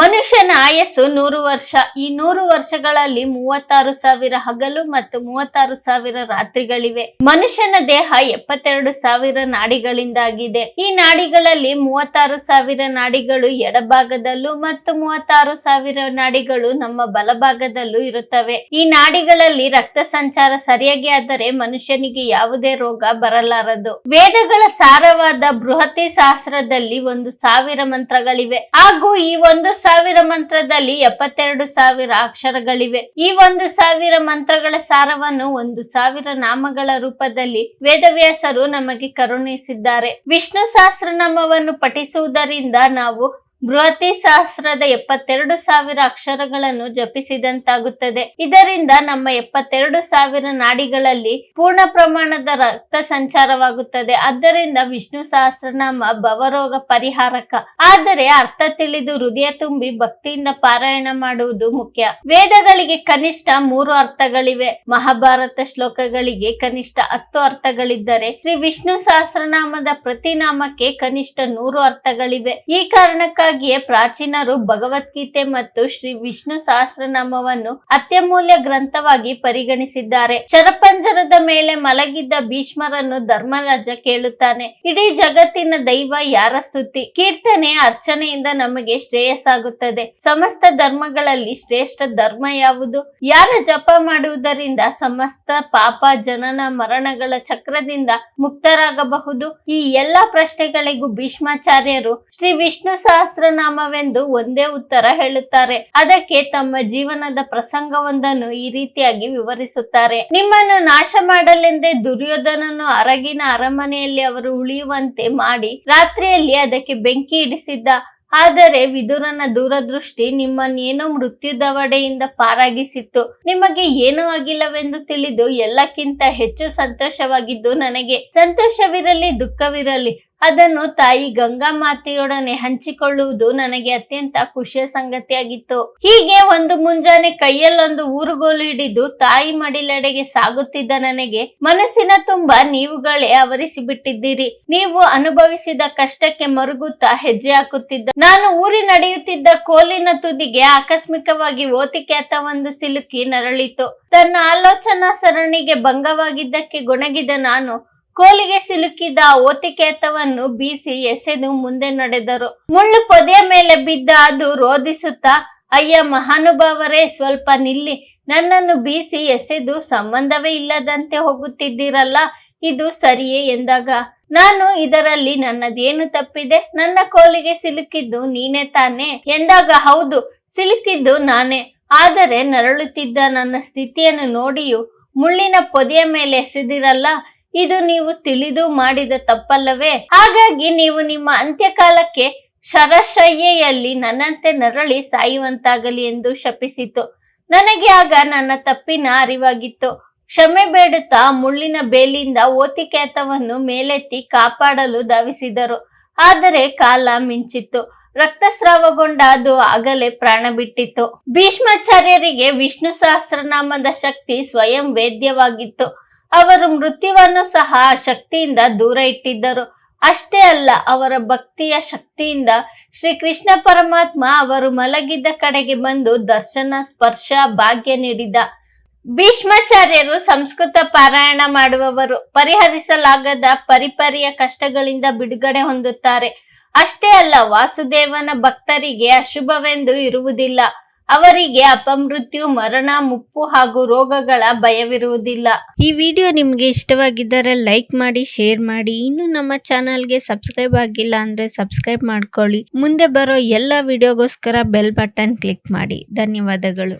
ಮನುಷ್ಯನ ಆಯಸ್ಸು ನೂರು ವರ್ಷ. ಈ ನೂರು ವರ್ಷಗಳಲ್ಲಿ ಮೂವತ್ತಾರು ಸಾವಿರ ಹಗಲು ಮತ್ತು ಮೂವತ್ತಾರು ಸಾವಿರ ರಾತ್ರಿಗಳಿವೆ. ಮನುಷ್ಯನ ದೇಹ ಎಪ್ಪತ್ತೆರಡು ಸಾವಿರ ನಾಡಿಗಳಿಂದಾಗಿದೆ. ಈ ನಾಡಿಗಳಲ್ಲಿ ಮೂವತ್ತಾರು ಸಾವಿರ ನಾಡಿಗಳು ಎಡಭಾಗದಲ್ಲೂ ಮತ್ತು ಮೂವತ್ತಾರು ಸಾವಿರ ನಾಡಿಗಳು ನಮ್ಮ ಬಲಭಾಗದಲ್ಲೂ ಇರುತ್ತವೆ. ಈ ನಾಡಿಗಳಲ್ಲಿ ರಕ್ತ ಸಂಚಾರ ಸರಿಯಾಗಿ ಆದರೆ ಮನುಷ್ಯನಿಗೆ ಯಾವುದೇ ರೋಗ ಬರಲಾರದು. ವೇದಗಳ ಸಾರವಾದ ಬೃಹತಿ ಶಾಸ್ತ್ರದಲ್ಲಿ ಒಂದು ಸಾವಿರ ಮಂತ್ರಗಳಿವೆ. ಹಾಗೂ ಈ ಒಂದು ಸಾವಿರ ಮಂತ್ರದಲ್ಲಿ ಎಪ್ಪತ್ತೆರಡು ಸಾವಿರ ಅಕ್ಷರಗಳಿವೆ. ಈ ಒಂದು ಸಾವಿರ ಮಂತ್ರಗಳ ಸಾರವನ್ನು ಒಂದು ಸಾವಿರ ನಾಮಗಳ ರೂಪದಲ್ಲಿ ವೇದವ್ಯಾಸರು ನಮಗೆ ಕರುಣಿಸಿದ್ದಾರೆ. ವಿಷ್ಣು ಸಹಸ್ರನಾಮವನ್ನು ಪಠಿಸುವುದರಿಂದ ನಾವು ಬೃಹತಿ ಸಹಸ್ರದ ಎಪ್ಪತ್ತೆರಡು ಸಾವಿರ ಅಕ್ಷರಗಳನ್ನು ಜಪಿಸಿದಂತಾಗುತ್ತದೆ. ಇದರಿಂದ ನಮ್ಮ ಎಪ್ಪತ್ತೆರಡು ಸಾವಿರ ನಾಡಿಗಳಲ್ಲಿ ಪೂರ್ಣ ಪ್ರಮಾಣದ ರಕ್ತ ಸಂಚಾರವಾಗುತ್ತದೆ. ಆದ್ದರಿಂದ ವಿಷ್ಣು ಸಹಸ್ರನಾಮ ಭವರೋಗ ಪರಿಹಾರಕ. ಆದರೆ ಅರ್ಥ ತಿಳಿದು ಹೃದಯ ತುಂಬಿ ಭಕ್ತಿಯಿಂದ ಪಾರಾಯಣ ಮಾಡುವುದು ಮುಖ್ಯ. ವೇದಗಳಿಗೆ ಕನಿಷ್ಠ ಮೂರು ಅರ್ಥಗಳಿವೆ. ಮಹಾಭಾರತ ಶ್ಲೋಕಗಳಿಗೆ ಕನಿಷ್ಠ ಹತ್ತು ಅರ್ಥಗಳಿದ್ದರೆ ಶ್ರೀ ವಿಷ್ಣು ಸಹಸ್ರನಾಮದ ಪ್ರತಿ ನಾಮಕ್ಕೆ ಕನಿಷ್ಠ ನೂರು ಅರ್ಥಗಳಿವೆ. ಈ ಕಾರಣಕ್ಕಾಗಿಯೇ ಪ್ರಾಚೀನರು ಭಗವದ್ಗೀತೆ ಮತ್ತು ಶ್ರೀ ವಿಷ್ಣು ಸಹಸ್ರನಾಮವನ್ನು ಅತ್ಯಮೂಲ್ಯ ಗ್ರಂಥವಾಗಿ ಪರಿಗಣಿಸಿದ್ದಾರೆ. ಶರಪಂಜರದ ಮೇಲೆ ಮಲಗಿದ್ದ ಭೀಷ್ಮರನ್ನು ಧರ್ಮರಾಜ ಕೇಳುತ್ತಾನೆ. ಇಡೀ ಜಗತ್ತಿನ ದೈವ ಯಾರ ಸ್ತುತಿ? ಕೀರ್ತನೆ ಅರ್ಚನೆಯಿಂದ ನಮಗೆ ಶ್ರೇಯಸ್ಸಾಗುತ್ತದೆ. ಸಮಸ್ತ ಧರ್ಮಗಳಲ್ಲಿ ಶ್ರೇಷ್ಠ ಧರ್ಮ ಯಾವುದು? ಯಾರ ಜಪ ಮಾಡುವುದರಿಂದ ಸಮಸ್ತ ಪಾಪ, ಜನನ, ಮರಣಗಳ ಚಕ್ರದಿಂದ ಮುಕ್ತರಾಗಬಹುದು? ಈ ಎಲ್ಲಾ ಪ್ರಶ್ನೆಗಳಿಗೂ ಭೀಷ್ಮಾಚಾರ್ಯರು ಶ್ರೀ ವಿಷ್ಣು ಸಹಸ್ರನಾಮವೆಂದು ಒಂದೇ ಉತ್ತರ ಹೇಳುತ್ತಾರೆ. ಅದಕ್ಕೆ ತಮ್ಮ ಜೀವನದ ಪ್ರಸಂಗವೊಂದನ್ನು ಈ ರೀತಿಯಾಗಿ ವಿವರಿಸುತ್ತಾರೆ. ನಿಮ್ಮನ್ನು ನಾಶ ಮಾಡಲೆಂದೇ ದುರ್ಯೋಧನನು ಅರಗಿನ ಅರಮನೆಯಲ್ಲಿ ಅವರು ಉಳಿಯುವಂತೆ ಮಾಡಿ ರಾತ್ರಿಯಲ್ಲಿ ಅದಕ್ಕೆ ಬೆಂಕಿ ಇಡಿಸಿದ್ದ. ಆದರೆ ವಿದುರನ ದೂರದೃಷ್ಟಿ ನಿಮ್ಮನ್ನೇನೋ ಮೃತ್ಯುದವಡೆಯಿಂದ ಪಾರಾಗಿಸಿತ್ತು. ನಿಮಗೆ ಏನೂ ಆಗಿಲ್ಲವೆಂದು ತಿಳಿದು ಎಲ್ಲಕ್ಕಿಂತ ಹೆಚ್ಚು ಸಂತೋಷವಾಗಿದ್ದು ನನಗೆ. ಸಂತೋಷವಿರಲಿ, ದುಃಖವಿರಲಿ ಅದನ್ನು ತಾಯಿ ಗಂಗಾ ಮಾತೆಯೊಡನೆ ಹಂಚಿಕೊಳ್ಳುವುದು ನನಗೆ ಅತ್ಯಂತ ಖುಷಿಯ ಸಂಗತಿಯಾಗಿತ್ತು. ಹೀಗೆ ಒಂದು ಮುಂಜಾನೆ ಕೈಯಲ್ಲೊಂದು ಊರುಗೋಲು ಹಿಡಿದು ತಾಯಿ ಮಡಿಲೆಡೆಗೆ ಸಾಗುತ್ತಿದ್ದ ನನಗೆ ಮನಸ್ಸಿನ ತುಂಬಾ ನೀವುಗಳೇ ಆವರಿಸಿ ಬಿಟ್ಟಿದ್ದೀರಿ ನೀವು ಅನುಭವಿಸಿದ ಕಷ್ಟಕ್ಕೆ ಮರುಗುತ್ತಾ ಹೆಜ್ಜೆ ಹಾಕುತ್ತಿದ್ದ ನಾನು ಊರಿ ನಡೆಯುತ್ತಿದ್ದ ಕೋಲಿನ ತುದಿಗೆ ಆಕಸ್ಮಿಕವಾಗಿ ಓತಿಕ್ಯಾತ ಒಂದು ಸಿಲುಕಿ ನರಳಿತು. ತನ್ನ ಆಲೋಚನಾ ಸರಣಿಗೆ ಭಂಗವಾಗಿದ್ದಕ್ಕೆ ಗೊಣಗಿದ ನಾನು ಕೋಲಿಗೆ ಸಿಲುಕಿದ ಓತಿಕೇತವನ್ನು ಬೀಸಿ ಎಸೆದು ಮುಂದೆ ನಡೆದರು. ಮುಳ್ಳು ಪೊದೆಯ ಮೇಲೆ ಬಿದ್ದ ಅದು ರೋಧಿಸುತ್ತಾ, ಅಯ್ಯ, ಮಹಾನುಭಾವರೇ, ಸ್ವಲ್ಪ ನಿಲ್ಲಿ. ನನ್ನನ್ನು ಬೀಸಿ ಎಸೆದು ಸಂಬಂಧವೇ ಇಲ್ಲದಂತೆ ಹೋಗುತ್ತಿದ್ದೀರಲ್ಲ, ಇದು ಸರಿಯೇ? ಎಂದಾಗ, ನಾನು ಇದರಲ್ಲಿ ನನ್ನದೇನು ತಪ್ಪಿದೆ? ನನ್ನ ಕೋಲಿಗೆ ಸಿಲುಕಿದ್ದು ನೀನೇ ತಾನೇ? ಎಂದಾಗ, ಹೌದು, ಸಿಲುಕಿದ್ದು ನಾನೇ. ಆದರೆ ನರಳುತ್ತಿದ್ದ ನನ್ನ ಸ್ಥಿತಿಯನ್ನು ನೋಡಿಯೂ ಮುಳ್ಳಿನ ಪೊದೆಯ ಮೇಲೆ ಎಸೆದಿರಲ್ಲ ಇದು ನೀವು ತಿಳಿದು ಮಾಡಿದ ತಪ್ಪಲ್ಲವೇ? ಹಾಗಾಗಿ ನೀವು ನಿಮ್ಮ ಅಂತ್ಯಕಾಲಕ್ಕೆ ಶರಶಯ್ಯೆಯಲ್ಲಿ ನನ್ನಂತೆ ನರಳಿ ಸಾಯುವಂತಾಗಲಿ ಎಂದು ಶಪಿಸಿತು. ನನಗೆ ಆಗ ನನ್ನ ತಪ್ಪಿನ ಅರಿವಾಗಿತ್ತು. ಕ್ಷಮೆ ಬೇಡುತ್ತಾ ಮುಳ್ಳಿನ ಬೇಲಿಯಿಂದ ಓತಿಕೇತವನ್ನು ಮೇಲೆತ್ತಿ ಕಾಪಾಡಲು ಧಾವಿಸಿದರು. ಆದರೆ ಕಾಲ ಮಿಂಚಿತ್ತು. ರಕ್ತಸ್ರಾವಗೊಂಡ ಅದು ಆಗಲೇ ಪ್ರಾಣ ಬಿಟ್ಟಿತ್ತು. ಭೀಷ್ಮಾಚಾರ್ಯರಿಗೆ ವಿಷ್ಣು ಸಹಸ್ರನಾಮದ ಶಕ್ತಿ ಸ್ವಯಂ ವೇದ್ಯವಾಗಿತ್ತು. ಅವರು ಮೃತ್ಯುವನ್ನು ಸಹ ಶಕ್ತಿಯಿಂದ ದೂರ ಇಟ್ಟಿದ್ದರು. ಅಷ್ಟೇ ಅಲ್ಲ, ಅವರ ಭಕ್ತಿಯ ಶಕ್ತಿಯಿಂದ ಶ್ರೀ ಕೃಷ್ಣ ಪರಮಾತ್ಮ ಅವರು ಮಲಗಿದ್ದ ಕಡೆಗೆ ಬಂದು ದರ್ಶನ, ಸ್ಪರ್ಶ, ಭಾಗ್ಯ ನೀಡಿದ. ಭೀಷ್ಮಾಚಾರ್ಯರು ಸಂಸ್ಕೃತ ಪಾರಾಯಣ ಮಾಡುವವರು. ಪರಿಹರಿಸಲಾಗದ ಪರಿಪರಿಯ ಕಷ್ಟಗಳಿಂದ ಬಿಡುಗಡೆ ಹೊಂದುತ್ತಾರೆ. ಅಷ್ಟೇ ಅಲ್ಲ, ವಾಸುದೇವನ ಭಕ್ತರಿಗೆ ಅಶುಭವೆಂದು ಇರುವುದಿಲ್ಲ. ಅವರಿಗೆ ಅಪಮೃತ್ಯು, ಮರಣ, ಮುಪ್ಪು ಹಾಗೂ ರೋಗಗಳ ಭಯವಿರುವುದಿಲ್ಲ. ಈ ವಿಡಿಯೋ ನಿಮಗೆ ಇಷ್ಟವಾಗಿದ್ದರೆ ಲೈಕ್ ಮಾಡಿ, ಶೇರ್ ಮಾಡಿ. ಇನ್ನು ನಮ್ಮ ಚಾನಲ್ಗೆ ಸಬ್ಸ್ಕ್ರೈಬ್ ಆಗಿಲ್ಲ ಅಂದ್ರೆ ಸಬ್ಸ್ಕ್ರೈಬ್ ಮಾಡ್ಕೊಳ್ಳಿ. ಮುಂದೆ ಬರೋ ಎಲ್ಲ ವಿಡಿಯೋಗೋಸ್ಕರ ಬೆಲ್ ಬಟನ್ ಕ್ಲಿಕ್ ಮಾಡಿ. ಧನ್ಯವಾದಗಳು.